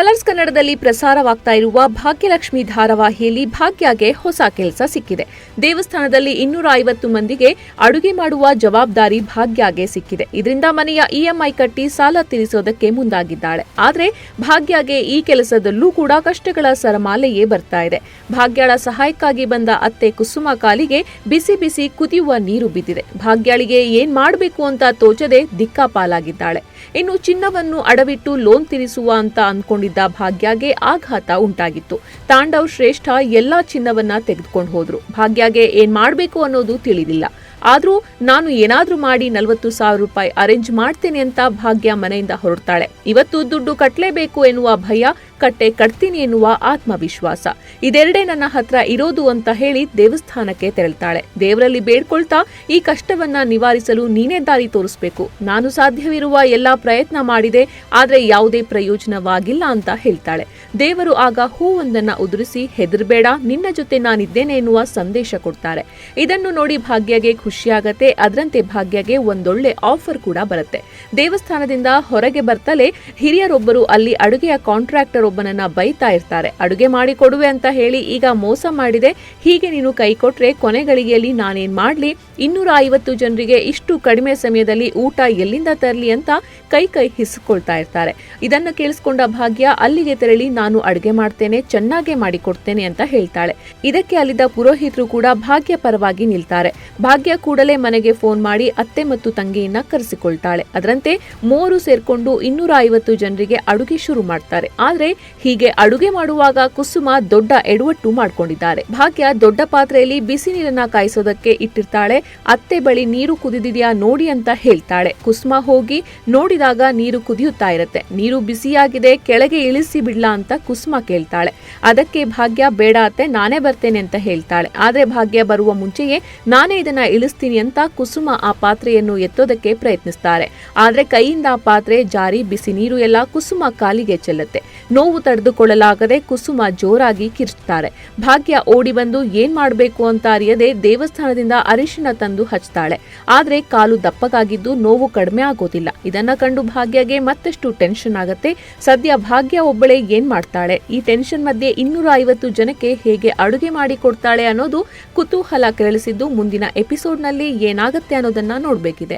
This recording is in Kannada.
ಕಲರ್ಸ್ ಕನ್ನಡದಲ್ಲಿ ಪ್ರಸಾರವಾಗ್ತಾ ಇರುವ ಭಾಗ್ಯಲಕ್ಷ್ಮಿ ಧಾರಾವಾಹಿಯಲ್ಲಿ ಭಾಗ್ಯಗೆ ಹೊಸ ಕೆಲಸ ಸಿಕ್ಕಿದೆ. ದೇವಸ್ಥಾನದಲ್ಲಿ ಇನ್ನೂರ ಐವತ್ತು ಮಂದಿಗೆ ಅಡುಗೆ ಮಾಡುವ ಜವಾಬ್ದಾರಿ ಭಾಗ್ಯಗೆ ಸಿಕ್ಕಿದೆ. ಇದರಿಂದ ಮನೆಯ ಇಎಂಐ ಕಟ್ಟಿ ಸಾಲ ತೀರಿಸೋದಕ್ಕೆ ಮುಂದಾಗಿದ್ದಾಳೆ. ಆದರೆ ಭಾಗ್ಯಗೆ ಈ ಕೆಲಸದಲ್ಲೂ ಕೂಡ ಕಷ್ಟಗಳ ಸರಮಾಲೆಯೇ ಬರ್ತಾ ಇದೆ. ಭಾಗ್ಯಳ ಸಹಾಯಕ್ಕಾಗಿ ಬಂದ ಅತ್ತೆ ಕುಸುಮ ಕಾಲಿಗೆ ಬಿಸಿ ಬಿಸಿ ಕುದಿಯುವ ನೀರು ಬಿದ್ದಿದೆ. ಭಾಗ್ಯಳಿಗೆ ಏನ್ ಮಾಡಬೇಕು ಅಂತ ತೋಚದೆ ದಿಕ್ಕಾಪಾಲಾಗಿದ್ದಾಳೆ. ಇನ್ನು ಚಿನ್ನವನ್ನು ಅಡವಿಟ್ಟು ಲೋನ್ ತೀರಿಸುವ ಅಂತ ಅಂದ್ಕೊಂಡಿದ್ದ ಭಾಗ್ಯಗೆ ಆಘಾತ ಉಂಟಾಗಿತ್ತು. ತಾಂಡವ್ ಶ್ರೇಷ್ಠ ಎಲ್ಲಾ ಚಿನ್ನವನ್ನ ತೆಗೆದುಕೊಂಡು ಹೋದ್ರು. ಭಾಗ್ಯಗೆ ಏನ್ ಮಾಡಬೇಕು ಅನ್ನೋದು ತಿಳಿದಿಲ್ಲ. ಆದ್ರೂ ನಾನು ಏನಾದರೂ ಮಾಡಿ ನಲವತ್ತು ಸಾವಿರ ರೂಪಾಯಿ ಅರೇಂಜ್ ಮಾಡ್ತೇನೆ ಅಂತ ಭಾಗ್ಯ ಮನೆಯಿಂದ ಹೊರಡ್ತಾಳೆ. ಇವತ್ತು ದುಡ್ಡು ಕಟ್ಟಲೇಬೇಕು ಎನ್ನುವ ಭಯ, ಕಟ್ಟೆ ಕಟ್ತೀನಿ ಎನ್ನುವ ಆತ್ಮವಿಶ್ವಾಸ. ಇದೆರಡೇ ನನ್ನ ಹತ್ರ ಇರೋದು ಅಂತ ಹೇಳಿ ದೇವಸ್ಥಾನಕ್ಕೆ ತೆರಳ್ತಾಳೆ. ದೇವರಲ್ಲಿ ಬೇಡ್ಕೊಳ್ತಾ ಈ ಕಷ್ಟವನ್ನ ನಿವಾರಿಸಲು ನೀನೇ ದಾರಿ ತೋರಿಸಬೇಕು. ನಾನು ಸಾಧ್ಯವಿರುವ ಎಲ್ಲಾ ಪ್ರಯತ್ನ ಮಾಡಿದೆ, ಆದರೆ ಯಾವುದೇ ಪ್ರಯೋಜನವಾಗಿಲ್ಲ ಅಂತ ಹೇಳ್ತಾಳೆ. ದೇವರು ಆಗ ಹೂವೊಂದನ್ನ ಉದುರಿಸಿ, ಹೆದರ್ಬೇಡ, ನಿನ್ನ ಜೊತೆ ನಾನಿದ್ದೇನೆ ಎನ್ನುವ ಸಂದೇಶ ಕೊಡ್ತಾರೆ. ಇದನ್ನು ನೋಡಿ ಭಾಗ್ಯಗೆ ಖುಷಿಯಾಗತ್ತೆ. ಅದರಂತೆ ಭಾಗ್ಯಗೆ ಒಂದೊಳ್ಳೆ ಆಫರ್ ಕೂಡ ಬರುತ್ತೆ. ದೇವಸ್ಥಾನದಿಂದ ಹೊರಗೆ ಬರ್ತಲೇ ಹಿರಿಯರೊಬ್ಬರು ಅಲ್ಲಿ ಅಡುಗೆಯ ಕಾಂಟ್ರಾಕ್ಟರ್ ಒಬ್ಬನನ್ನ ಬೈತಾ ಇರ್ತಾರೆ. ಅಡುಗೆ ಮಾಡಿ ಕೊಡುವೆ ಅಂತ ಹೇಳಿ ಈಗ ಮೋಸ ಮಾಡಿದೆ. ಹೀಗೆ ನೀನು ಕೈ ಕೊಟ್ರೆ ಕೊನೆಗಳಿಗೆಯಲ್ಲಿ ನಾನೇನ್ ಮಾಡ್ಲಿ? ಇನ್ನೂರ ಐವತ್ತು ಜನರಿಗೆ ಇಷ್ಟು ಕಡಿಮೆ ಸಮಯದಲ್ಲಿ ಊಟ ಎಲ್ಲಿಂದ ತರಲಿ ಅಂತ ಕೈ ಕೈ ಹಿಸ್ಕೊಳ್ತಾ ಇರ್ತಾರೆ. ಇದನ್ನ ಕೇಳಿಸ್ಕೊಂಡ ಭಾಗ್ಯ ಅಲ್ಲಿಗೆ ತೆರಳಿ ನಾನು ಅಡುಗೆ ಮಾಡ್ತೇನೆ, ಚೆನ್ನಾಗೇ ಮಾಡಿಕೊಡ್ತೇನೆ ಅಂತ ಹೇಳ್ತಾಳೆ. ಇದಕ್ಕೆ ಅಲ್ಲಿದ್ದ ಪುರೋಹಿತರು ಕೂಡ ಭಾಗ್ಯ ಪರವಾಗಿ ನಿಲ್ತಾರೆ. ಭಾಗ್ಯ ಕೂಡಲೇ ಮನೆಗೆ ಫೋನ್ ಮಾಡಿ ಅತ್ತೆ ಮತ್ತು ತಂಗಿಯನ್ನ ಕರೆಸಿಕೊಳ್ತಾಳೆ. ಅದರಂತೆ ಮೂವರು ಸೇರ್ಕೊಂಡು ಇನ್ನೂರ ಐವತ್ತು ಜನರಿಗೆ ಅಡುಗೆ ಶುರು ಮಾಡ್ತಾರೆ. ಆದ್ರೆ ಹೀಗೆ ಅಡುಗೆ ಮಾಡುವಾಗ ಕುಸುಮ ದೊಡ್ಡ ಎಡವಟ್ಟು ಮಾಡ್ಕೊಂಡಿದ್ದಾರೆ. ಭಾಗ್ಯ ದೊಡ್ಡ ಪಾತ್ರೆಯಲ್ಲಿ ಬಿಸಿ ನೀರನ್ನ ಕಾಯಿಸೋದಕ್ಕೆ ಇಟ್ಟಿರ್ತಾಳೆ. ಅತ್ತೆ ಬಳಿ ನೀರು ಕುದಿದಿದೆಯಾ ನೋಡಿ ಅಂತ ಹೇಳ್ತಾಳೆ. ಕುಸುಮ ಹೋಗಿ ನೋಡಿದಾಗ ನೀರು ಕುದಿಯುತ್ತಾ ಇರುತ್ತೆ. ನೀರು ಬಿಸಿಯಾಗಿದೆ, ಕೆಳಗೆ ಇಳಿಸಿ ಬಿಡ್ಲಾ ಅಂತ ಕುಸುಮ ಕೇಳ್ತಾಳೆ. ಅದಕ್ಕೆ ಭಾಗ್ಯ, ಬೇಡ ಅತ್ತೆ, ನಾನೇ ಬರ್ತೇನೆ ಅಂತ ಹೇಳ್ತಾಳೆ. ಆದ್ರೆ ಭಾಗ್ಯ ಬರುವ ಮುಂಚೆಯೇ ನಾನೇ ಇದನ್ನ ಇಳಿಸ್ತೀನಿ ಅಂತ ಕುಸುಮ ಆ ಪಾತ್ರೆಯನ್ನು ಎತ್ತೋದಕ್ಕೆ ಪ್ರಯತ್ನಿಸ್ತಾರೆ. ಆದ್ರೆ ಕೈಯಿಂದ ಆ ಪಾತ್ರೆ ಜಾರಿ, ಬಿಸಿ ನೀರು ಎಲ್ಲ ಕುಸುಮ ಕಾಲಿಗೆ ಚೆಲ್ಲುತ್ತೆ. ನೋವು ತಡೆದುಕೊಳ್ಳಲಾಗದೆ ಕುಸುಮ ಜೋರಾಗಿ ಕಿರ್ಚ್ತಾರೆ. ಭಾಗ್ಯ ಓಡಿ ಬಂದು ಏನ್ ಮಾಡಬೇಕು ಅಂತ ಅರಿಯದೆ ದೇವಸ್ಥಾನದಿಂದ ಅರಿಶಿನ ತಂದು ಹಚ್ತಾಳೆ. ಆದ್ರೆ ಕಾಲು ದಪ್ಪಗಾಗಿದ್ದು ನೋವು ಕಡಿಮೆ ಆಗೋದಿಲ್ಲ. ಇದನ್ನ ಕಂಡು ಭಾಗ್ಯಗೆ ಮತ್ತಷ್ಟು ಟೆನ್ಷನ್ ಆಗುತ್ತೆ. ಸದ್ಯ ಭಾಗ್ಯ ಒಬ್ಬಳೇ ಏನ್ ಮಾಡ್ತಾಳೆ? ಈ ಟೆನ್ಷನ್ ಮಧ್ಯೆ ಇನ್ನೂರ ಐವತ್ತು ಜನಕ್ಕೆ ಹೇಗೆ ಅಡುಗೆ ಮಾಡಿ ಕೊಡ್ತಾಳೆ ಅನ್ನೋದು ಕುತೂಹಲ ಕೆರಳಿಸಿದ್ದು ಮುಂದಿನ ಎಪಿಸೋಡ್ನಲ್ಲಿ ಏನಾಗುತ್ತೆ ಅನ್ನೋದನ್ನ ನೋಡ್ಬೇಕಿದೆ.